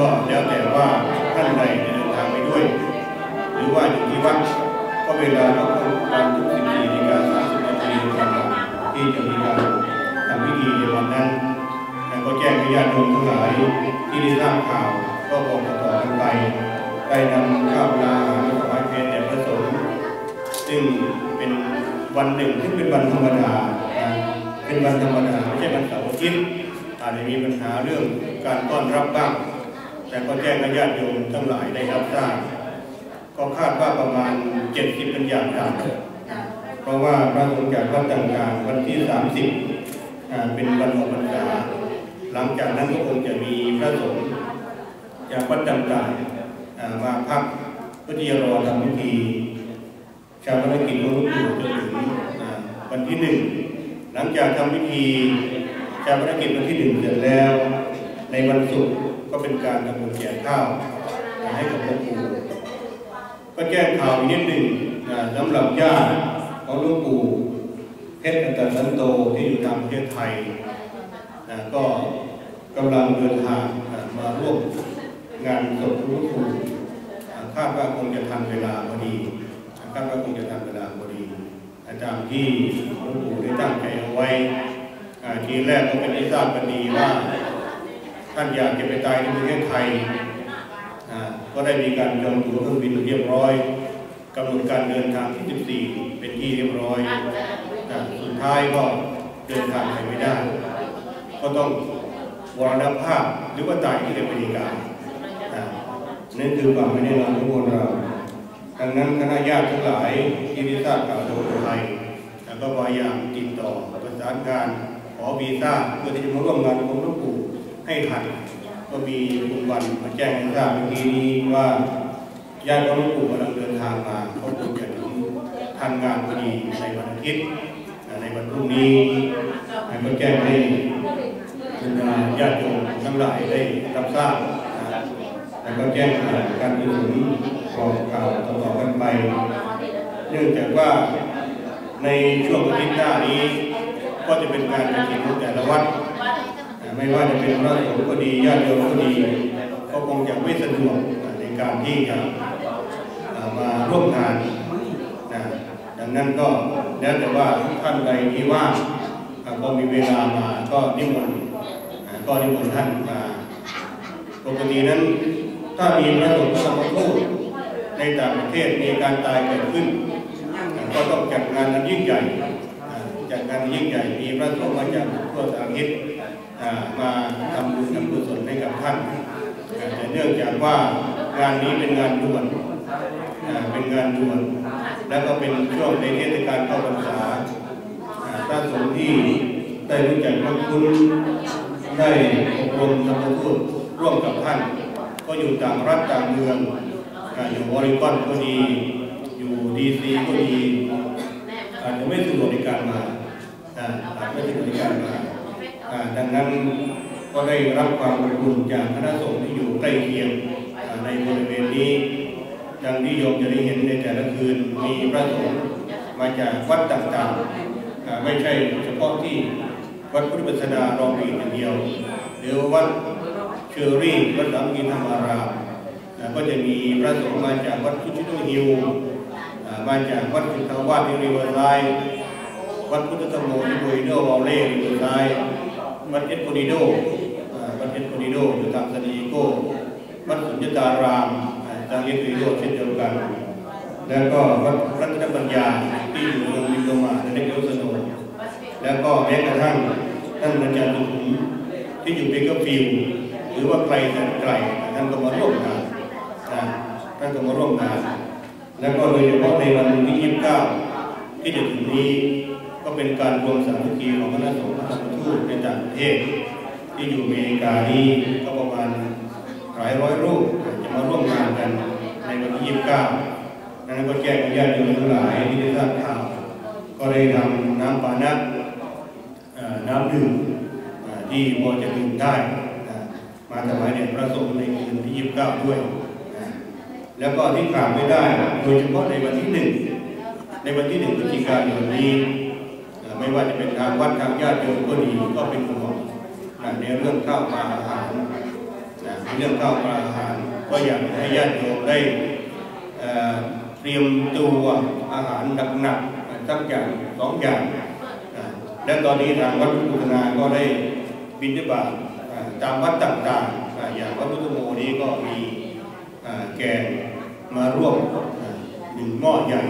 ก็แล้วแต่ว่าท่านใดเดินทางไปด้วย หรือว่าอยู่ที่วัดก็เวลาเราต้องการทุก14นาฬิกา30นาทีนะครับที่จะมีการทำพิธีในวันนั้นแล้วก็แจ้งให้ญาติโยมทั้งหลายที่ได้ทราบข่าวก็บอกต่อกันไปได้นำข้าวปลาอาหารถวายเพลแด่พระสงฆ์ซึ่งเป็นวันหนึ่งที่เป็นวันธรรมดาเป็นวันธรรมดาไม่ใช่วันเสาร์อาทิตย์อาจจะมีปัญหาเรื่องการต้อนรับบ้าง แต่ก็แจ้งให้ญาติโยมทั้งหลายได้รับทราบก็คาดว่าประมาณ 70เป็นอย่างต่ำเพราะว่าพระสงฆ์จากวัดต่างๆวันที่ 30อ่าเป็นวันออกพรรษาหลังจากนั้นก็คงจะมีพระสงฆ์จากวัดต่างๆมาพักเพื่อที่จะรอทำพิธีชาปนกิจของหลวงปู่จนถึงวันที่หนึ่งหลังจากทำพิธีชาปนกิจวันที่หนึ่งเสร็จแล้ว ในวันศุกร์ ก็เป็นการทำบุญแจกข้าวให้กับหลวงปู่ก็แจ้งข่าวอีกนิดหนึ่งอ่าสำหรับญาติของหลวงปู่เพชรอัตตสันโตที่อยู่ทางประเทศไทยนะก็กำลังเดินทางนะมาร่วมงานศพหลวงปู่คาดว่าคงจะทันเวลาพอดีคาดว่าคงจะทันเวลาพอดีอาจารย์ที่หลวงปู่ได้ตั้งใจเอาไว้ทีแรกก็เป็นที่ทราบกันดีว่า ท่านอยากจะไปตายในประเทศไทย ก็ได้มีการจองตั๋วเครื่องบินเรียบร้อยกำหนดการเดินทางที่ 14 เป็นที่เรียบร้อยอ่สุดท้ายก็เดินทางไปไม่ได้ ก็ต้องวรณภาพหรือว่าตายที่อเมริกาอ่านั่นคือความไม่ได้นอนของพวกเราดังนั้นคณะญาติทั้งหลายที่ได้ทราบข่าวโดยไทยแล้วก็พยายามติดต่อประสานการขอวีซ่าเพื่อที่จะมาร่วมงานของหลวงปู่ ให้ทันก็มีคุณวันมาแจ้งให้ทราบเมื่อกี้นี้ว่าญาติของหลวงปู่กำลังเดินทางมาเขาคงจะถึงทันงานพอดีในวันอาทิตย์ในวันพรุ่งนี้แล้วก็แจ้งให้บรรดาญาติโยมทั้งหลายได้รับทราบแล้วก็แจ้งข่าวการกุศลบอกข่าวต่อๆกันไป เนื่องจากว่าในช่วงอาทิตย์หน้านี้ ก็จะเป็นการกระถิ่นของแต่ละวัด ไม่ว่าจะเป็นพระสงฆ์ก็ดีญาติโยมก็ดีก็คงจะไม่สะดวกในการที่จะมาร่วมงานนะดังนั้นก็แล้วแต่ว่าท่านใดที่ว่างอ่าพอมีเวลามาก็นิมนต์ก็นิมนต์ท่านมาปกตินั้นถ้ามีพระสงฆ์พระธรรมทูตในต่างประเทศมีการตายเกิดขึ้น ก็ต้องจัดงานนั้นยิ่งใหญ่จัดงานยิ่งใหญ่มีพระสงฆ์มาจากทั่วสารทิศ มาทำบุญทำกุศลให้กับท่านแต่เนื่องจากว่างานนี้เป็นงานด่วนเป็นงานด่วน แล้วก็เป็นช่วงในเทศกาลเข้าพรรษาอ่าพระสงฆ์ที่ได้รู้จักพระคุณได้อบรมธรรมทูตร่วมกับท่าน ก็อยู่ต่างรัฐต่างเมืองอยู่วอริงตันก็ดี อยู่ดีซีก็ดีอาจจะไม่สะดวกในการมาอาอาจไม่สะดวกในการมา ดังนั้นก็ได้รับความอบอุ่นจากคณะสงฆ์ที่อยู่ใกล้เคียงในบริเวณนี้ดังที่โยมจะได้เห็นในแต่ละคืนมีพระสงฆ์มาจากวัดต่างๆ ไม่ใช่เฉพาะที่วัดพุทธบัสดารองปีอย่างเดียว หรือวัดเชอรี่วัดสามกินธรรมารามก็จะมีพระสงฆ์มาจากวัดพุทธิโนฮิวมาจากวัดสุทธาวาสที่ริเวอร์ไซด์วัดพุทธธรรมโมที่โบยโดวอลเล่ริเวอร์ไซด์ วัดเอสโคนิโดวัดเอสโคนิโดอยู่ทางซานดิเอโก้วัดสุญญตารามทางเอสโคนิโดเช่นเดียวกัน แล้วก็วัดรัตนปัญญาที่อยู่เมืองวินโดมาในเนกโรสโนแล้วก็แม้กระทั่งท่านอาจารย์สุขุมที่อยู่เบเกอร์ฟิลหรือว่าไกลแสนไกลท่านก็มาร่วมงานนะท่านก็มาร่วมงาน แล้วก็โดยเฉพาะในวันที่ 29 ที่จะถึงนี้ ก็เป็นการรวมสามัคคีของคณะสงฆ์พระธรรมทูตในต่างประเทศ ที่อยู่อเมริกานี้ก็ประมาณหลายร้อยรูปจะมาร่วมงานกันในวันที่29นั้นก็แจ้งญาติโยมทั้งหลายที่ได้ทราบข่าวก็ได้นำน้ำปานะน้ำดื่มที่พอจะดื่มได้มาถวายแด่พระสงฆ์ในคืนที่ 29 ด้วย แล้วก็ที่ขาดไม่ได้ โดยเฉพาะในวันที่หนึ่งในวันที่หนึ่งพฤศจิกายนนี้ ไม่ว่าจะเป็นทางวัดทางญาติโยมก็ดีก็เป็นห่วงในเรื่องข้าวปลาอาหารในเรื่องข้าวปลาอาหาร ก็อยากให้ญาติโยมได้เตรียมตัวอาหารหนักๆสักอย่างสองอย่างและตอนนี้ทางวัดพุทธนาก็ได้บิณฑบาตอ่าตามวัดต่างๆอ่าอย่างวัดพุทธโมนี้ก็มีแกงมาร่วมหนึ่งหม้อใหญ่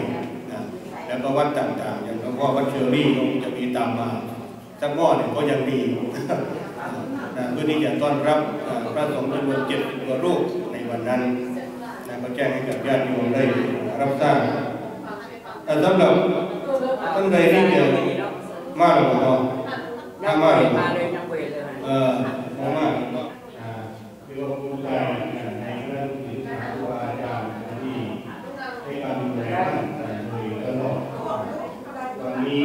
แล้วก็วัดต่างต่าง พ่อวัดเชอรี่ก็จะมีตามมาสักหม้อหนึ่งก็ยังดีนะเพื่อที่จะต้อนรับอ่าพระสงฆ์จำนวนเจ็ดกว่ารูปในวันนั้นนะก็แจ้งให้กับญาติโยมได้รับทราบแต่สำหรับท่านใดที่จะมาหรือเปล่าถ้ามาหรือเปล่ามาเลยนักเวทเลยเอ่อถ้ามาอ่าคือว่าภูมิใจในคณะลูกศิษย์ครูบาอาจารย์ที่ให้การดูแลท่านโดยตลอดวันนี้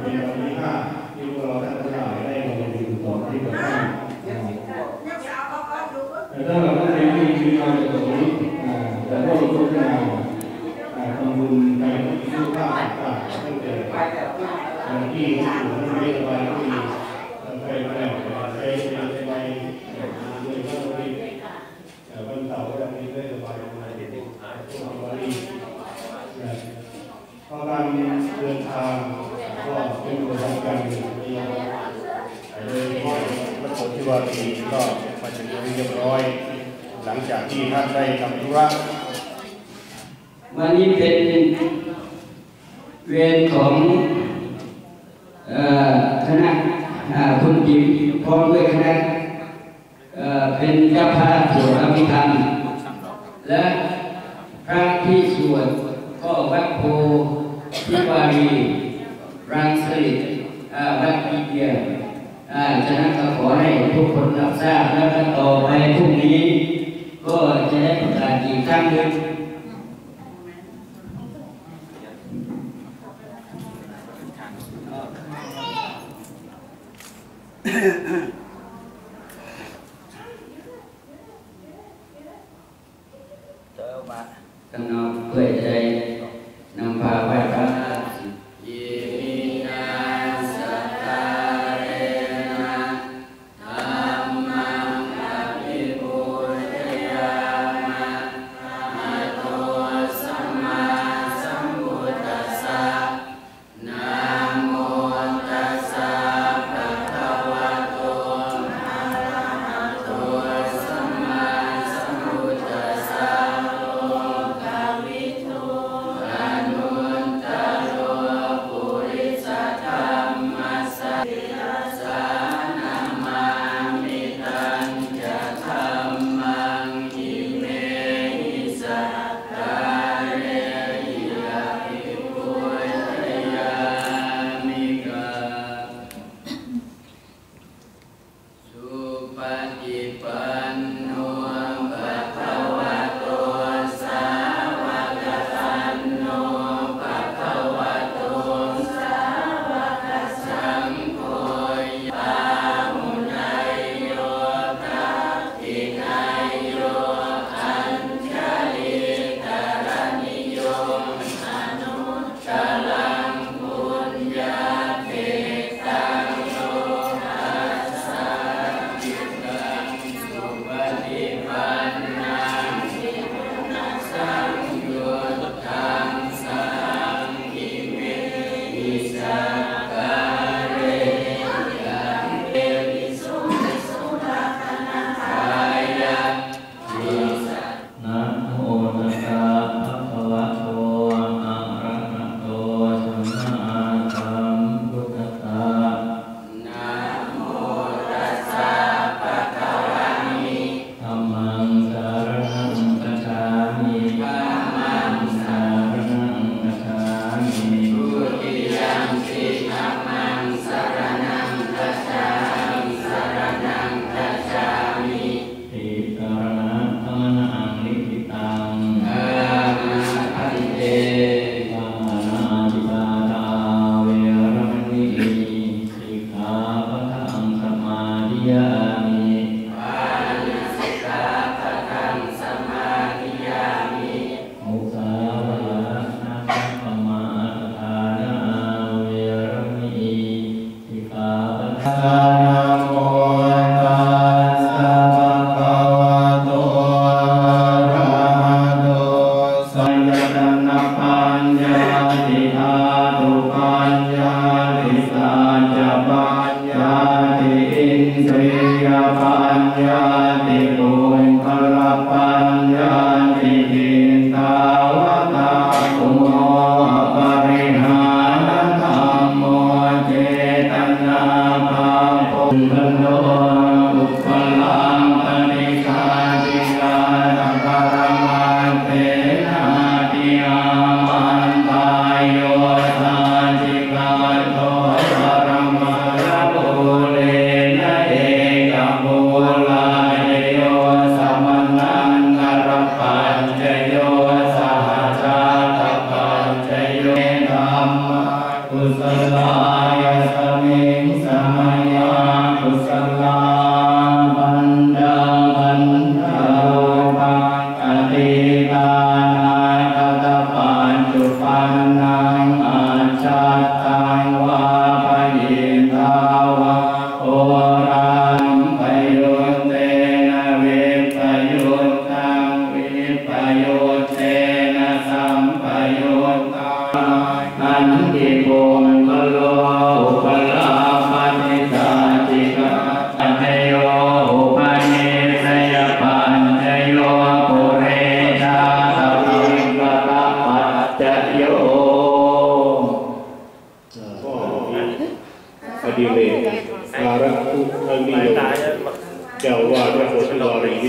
เป็นวันที่ห้าที่พวกเราท่านทั้งหลายได้มาดูต่อที่กับท่าน แต่ถ้าเราไม่ได้มีชีวิตมาจากตรงนี้อ่า แต่ว่าเราต้องการาทำบุญในทุกภาคต่างๆตั้งแต่ไปแบบอ่ที่อยู่ที่ไม่สบายก็มีอ่ไปไปไปไปไปไปเลยก็มีอ่วันเสาร์วันนี้ได้สบายมาเด็กๆช่วงวันนี้อ่าเพราะการเดินทางก็เป็นประสบการณ์ที่เลยพระโพธิวารีก็มาถึงเรียบร้อย หลังจากที่ท่านได้ทำธุระ วันนี้เป็นเวรของคณะคุณจิมพร้อมด้วย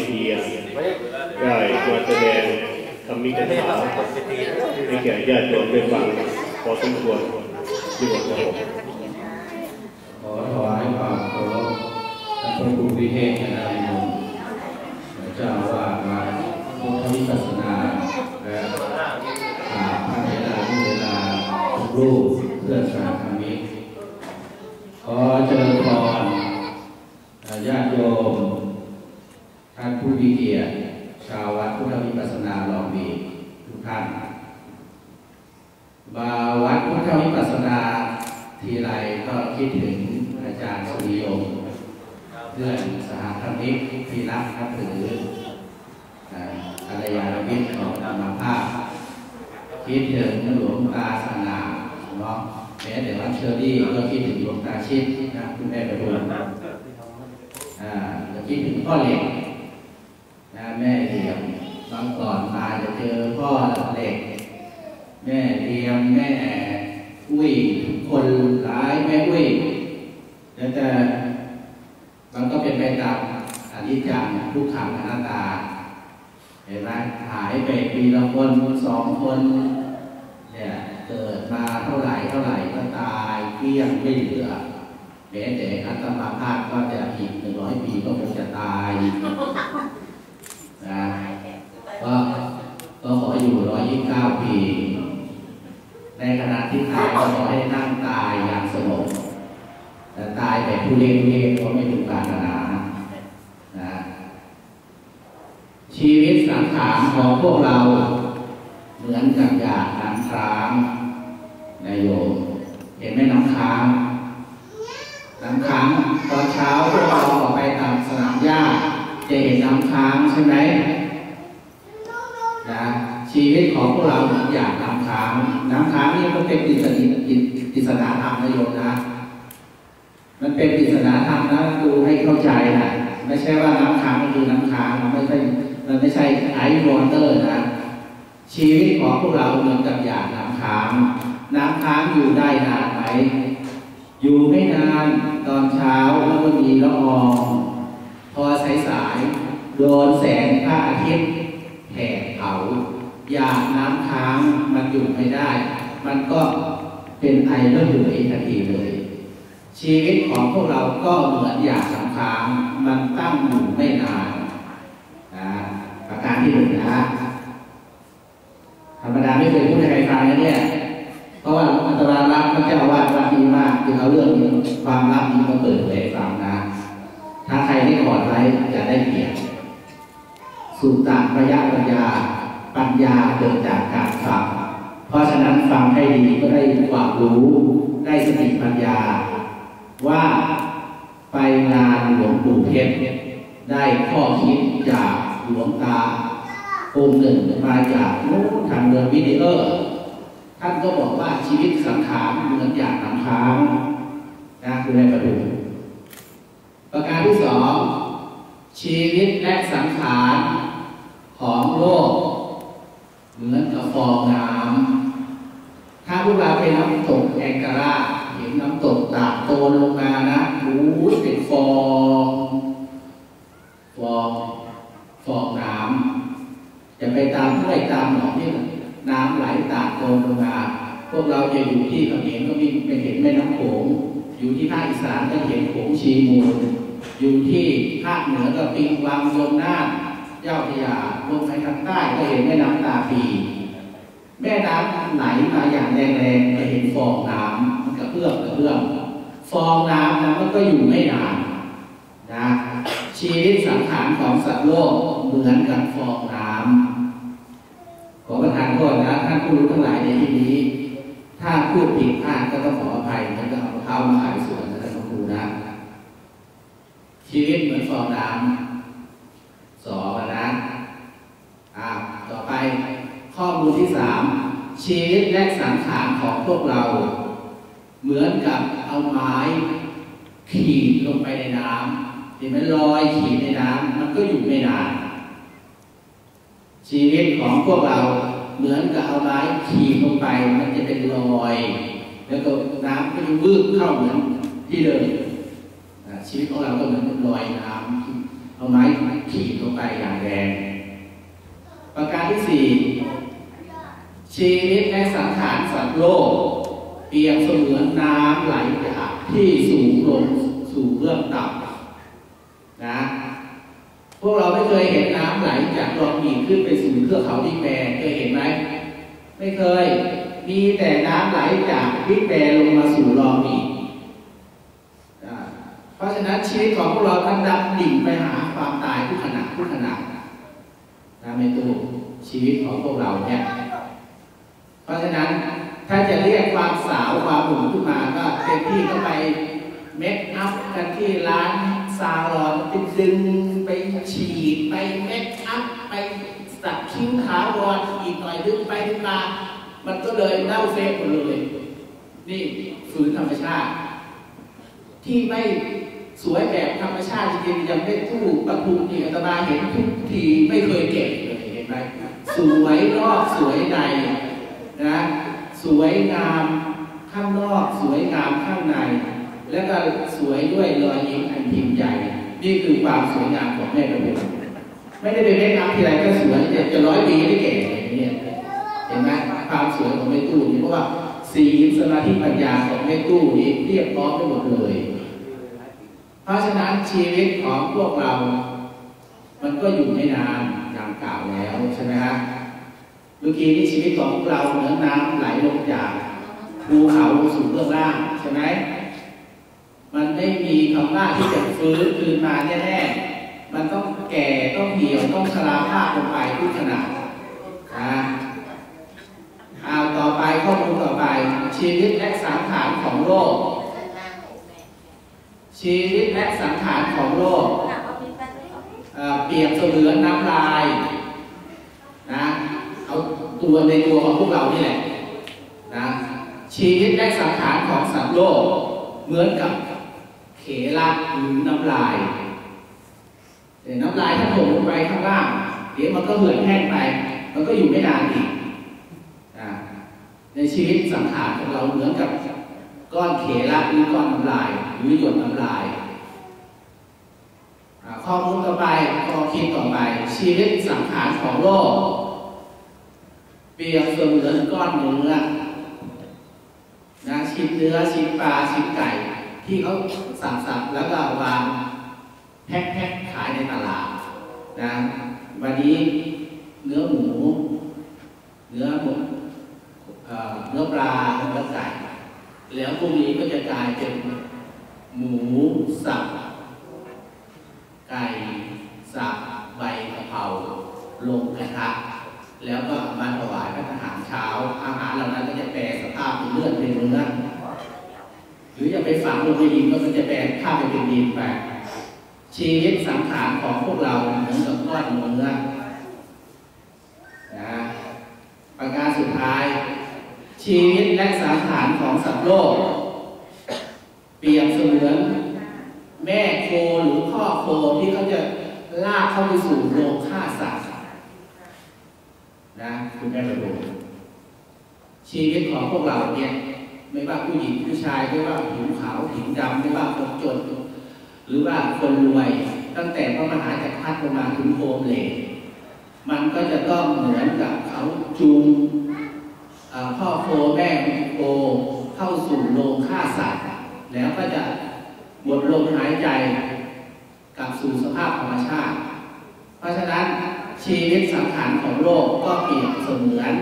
วารียได้มาแสดงธรรมิกถาให้แก่ญาติโยมได้ฟังพอสมควรที่บทครับผมขอถวายความเคารพและพระคุณวิเทศนายนนท์เจ้าว่ามาพุทธวิปัสสนาและพระเถรานุเวลาทุกรูป ธวิปัสสนาลองมีทุกท่าน มาวัดพุทธวิปัสสนาทีไรก็คิดถึงอาจารย์สุริยงเพื่อนสหธรรมิกที่รักนับถืออาภรรยาวิทย์ของธรรมภาพ คิดถึงหลวงตาสง่าเนาะแม้แต่วัดเชอรี่ก็คิดถึงหลวงตาชิดนะคุณแม่ประดุลอ่าคิดถึงพ่อเหล็กนะแม่เหี่ยม บางก่อนมาจะเจอพ่อเหล็ก แม่เรียมแม่อุ้ยทุกคนหลายแม่อุ้ยแล้วแต่มันก็เป็นไปตามอนิจจังทุกขังอนัตตาเห็นไหมหายไปปีละคนสองคนเนี่ยเกิดมาเท่าไหร่เท่าไหร่ก็ตายเกลี้ยงไม่เหลือแม้แต่อัตมาภาพก็จะอีกหนึ่งร้อยปีก็คงจะตายนะ ก็ก็ขออยู่ร้อยยี่สิบเก้าปี ในขณะที่ตายก็ขอให้นั่งตายอย่างสงบแต่ตายแบบผู้เล่นเล่นก็ไม่ถูกปรารถนานะชีวิตสังขารของพวกเรา เหมือนกับหยาดน้ำค้างนายโยมเห็นไหมน้ำค้างน้ำค้างตอนเช้าพวกเราออกไปตามสนามหญ้าจะเห็นน้ำค้างใช่ไหม ของพวกเราเหมือนหยาดน้ำค้างน้ำค้างนี่มันเป็นปริศนาปริศนาธรรมนะโยมนะ มันเป็นปริศนาธรรมนะดูให้เข้าใจนะไม่ใช่ว่าน้ำค้างมันคือน้ำค้างมันไม่ใช่มันไม่ใช่ไอซ์วอเตอร์นะชีวิตของพวกเราเหมือนกับหยาดน้ำค้างน้ำค้างอยู่ได้นานไหมอยู่ไม่นานตอนเช้าแล้วก็มีละอองพอสายๆโดนแสงพระอาทิตย ยาดน้ำค้างมันอยู่ไม่ได้ มันก็เป็นไอระเหยทันทีเลย ชีวิตของพวกเราก็เหมือนอย่างสำคัญมันตั้งอยู่ไม่นานนะประการที่หนึ่งนะธรรมดาไม่เคยพูดให้ใครฟังนะเนี่ยเพราะว่าอัตราลักษณ์พระเจ้าอาวาดวัดดีมากคือเอาเรื่องความลับนี้มาเปิดเผยฟังนะถ้าใครได้ขอดไว้จะได้เกียรติสุตตะระยะปัญญา ปัญญาเกิดจากการฟัง เพราะฉะนั้นฟังให้ดีก็ได้ความรู้ได้สติปัญญา ว่าไปงานหลวงปู่เพชรได้ข้อคิดจากหลวงตาองค์หนึ่งมาจากนู้นทางเมืองวินิเออร์ท่านก็บอกว่าชีวิตสังขารเหมือนอย่างน้ำค้างนะคุณแม่ประดุประการที่สองชีวิตและสังขารของโลก เหมือนกับฟองน้ำถ้าพวกเราไปน้ำตกแองการาเห็นน้ำตกตากโตลงมานะรู้เป็นฟองฟองฟองน้ำจะไปตามห้วยตามหนองที่น้ำไหลตากโตลงมา พวกเราจะอยู่ที่เขมรก็มีไปเห็นแม่น้ำโขงอยู่ที่ภาคอีสานก็เห็นโขงชีมูลอยู่ที่ภาคเหนือก็ปิงวังยมนาน เจ้าพระยาลงไปทางใต้ก็เห็นแม่น้ำตาปีแม่น้ำไหลมาอย่างแรงๆจะเห็นฟองน้ำมันกระเพื่อมกระเพื่อมฟองน้ำนั้นมันก็อยู่ไม่นานนะชีวิตสังขารของสัตว์โลกเหมือนกับฟองน้ำขอประทานโทษนะท่านผู้รู้ทั้งหลายในที่นี้ ถ้าพูดผิดพลาดก็ต้องขออภัยมันก็เอาเท้ามาขายสวนนะท่านผู้นะชีวิตเหมือนฟองน้ำสองนะอ่าต่อไป ข้อ มูลที่สามชีวิตและสังขารของพวกเรา เหมือนกับเอาไม้ขีดลงไปในน้ำเห็นไหมลอยขีดในน้ำมันก็อยู่ไม่นานชีวิตของพวกเราเหมือนกับเอาไม้ขีดลงไป มันจะเป็นรอย แล้วก็น้ำก็จะวืบเข้าเหมือนที่เดิมชีวิตของเราก็เหมือนรอยน้ำเอาไม้ขีดลงไปอย่างแรงประการที่สี่ ชีวิตและสังขารสัตว์โลก เปรียบเสมือนน้ำไหลจากที่สูงลงสู่เบื้องต่ำนะพวกเราไม่เคยเห็นน้ำไหลจากลองหินขึ้นไปสู่เทือกเขาดิแปรเคยเห็นไหมไม่เคย มีแต่น้ำไหลจากดิแปรลงมาสู่ลองหินนะเพราะฉะนั้นชีวิตของพวกเราท่านดำดิ่งไปหาความตายทุกขณะทุกขณะนะไม่ตู้ชีวิตของพวกเราเนี่ย เพราะฉะนั้นถ้าจะเรียกความสาวความหนุ่มขึ้นมาก็เต็มที่ก็ไปเมคอัพกันที่ร้านซาลอนไปดึงไปฉีดไปเมคอัพไปสักคิ้วขาวรอีกหน่อยดึงไปดึงมามันก็เลยเน่าเฟะหมดเลย นี่ฝืนธรรมชาติ ที่ไม่สวยแบบธรรมชาติจริงๆยังไม่ตู้ประทุมนี่อาตมาเห็นทุกทีไม่เคยเก็บเลยเห็นไหมสวยนอกสวยใน นะสวยงามข้างนอกสวยงามข้างใน แล้วก็สวยด้วยรอยยิ้มอันพิมพ์ใหญ่นี่คือความสวยงามของแม่ประบุไม่ได้ไปเล่นน้ำทีไรก็สวยจะจะร้อยปีไม่แก่อย่างนี้เห็นไหมความสวยของแม่ตู้นี่เพราะว่าสีสมาธิปัญญาของแม่ตู้นี้เรียบร้อยไปหมดเลย เพราะฉะนั้นชีวิตของพวกเรา มันก็อยู่ไม่นานอย่างกล่าวแล้วใช่ไหมฮะ เมื่อกี้นี้ชีวิตของพวกเราเหมือน้ำไหลลงจากภูเขาสู่เบื้องล่างใช่ไหมมันไม่มีคำว่าที่จะฟื้นคืนมาแน่ๆมันต้องแก่ต้องเหี่ยวต้องชราภาพลงไปทุกขณะนะเอาต่อไปข้อมูลต่อไป ชีวิตและสังขารของโลก ชีวิตและสังขารของโลกเปรียบเสมือนน้ำลาย ตัวในตัวของพวกเรานี่แหละนะชีวิตและสังขารของสัตว์โลก เหมือนกับเขลักหรือน้ำลายแต่น้ำลายถ้าตกลงไปข้างล่างเดี๋ยวมันก็เหือดแห้งไป มันก็อยู่ไม่นานอีกนะในชีวิตสังขารของเราเหมือนกับก้อนเขลักหรือก้อนน้ำลายหรือหยดน้ำลายข้อมูลต่อไปข้อคิดต่อไป ชีวิตสังขารของโลก เปรียบเสมือนก้อนเนื้อนะชิ้นเนื้อชิ้นปลาชิ้นไก่ ที่เขาสั่งสับแล้วก็วางแพ็คแพ็คขายในตลาดนะวันนี้เนื้อหมู เนื้อหมูเอ่อเนื้อปลาเนื้อไก่แล้วพวกนี้ก็จะกลายเป็นหมูสับไก่สับใบกะเพราลงกระทะ แล้วก็มาถวายพระทหารเช้า อาหารเหล่านั้นก็จะแปลสภาพเป็นเลือดเป็นเนื้อหรือจะไปฝังลงไปดินก็มันจะแปลภาไปเป็นดินไปชีวิตสังขารของพวกเราเหมือนกับก้อนเนื้อนะประการสุดท้าย ชีวิตและสังขารของสัตว์โลก เปรียบเสมือนแม่โคหรือพ่อโคที่เขาจะลากเข้าไปสู่โรงฆ่าสัตว์นะ คุณแม่ประดูชีวิตของพวกเราเนี่ยไม่ว่าผู้หญิงผู้ชายไม่ว่าผิวขาวผิวดำไม่ว่าคนจน หรือว่าคนรวย ตั้งแต่พระมหาจักรพรรดิลงมาถึงโคมเหลมันก็จะต้องเหมือนกับเขาจูงพ่อโคแม่โคเข้าสู่โรงฆ่าสัตว์ แล้วก็จะหมดลมหายใจกลับสู่สภาพธรรมชาติ เพราะฉะนั้น ชีวิตสังขารของโลกก็เปรียบเสมือน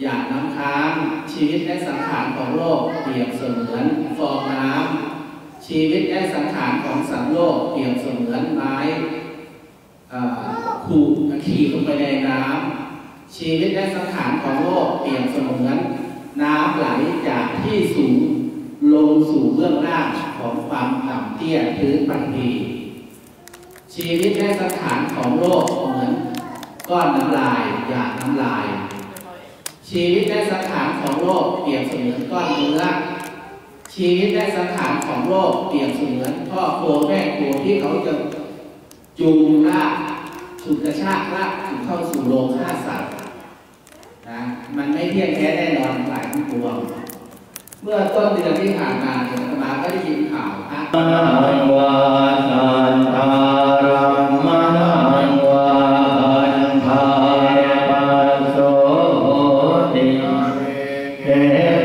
อย่างน้ำค้าง ชีวิตและสังขารของโลกเปรียบเสมือนฟองน้ำชีวิตและสังขารของสัตว์โลกเปรียบเสมือนไม้ขูดขี่ลงไปในน้ำชีวิตและสังขารของโลกเปรียบเสมือน น้ำไหลจากที่สูงลงสู่เบื้องล่างของความต่ำเตี้ยพื้นบางทีชีวิตและสังขารของโลกเหมือน ก้อนน้ำลายหยาดน้ำลาย ชีวิตและสังขารของโลกเปรียบเสมือนก้อนเนื้อชีวิตและสังขารของโลกเปรียบเสมือนพ่อโคแม่โคที่เขาจะจูงลากฉุดกระชากลากถึงเข้าสู่โรงฆ่าสัตว์นะมันไม่เที่ยงแท้แน่นอนหลายทั้งปวงเมื่อต้นเดือนที่ผ่านมาเนี่ยมาก็ได้ยินข่าวพระมังวาสันตา เ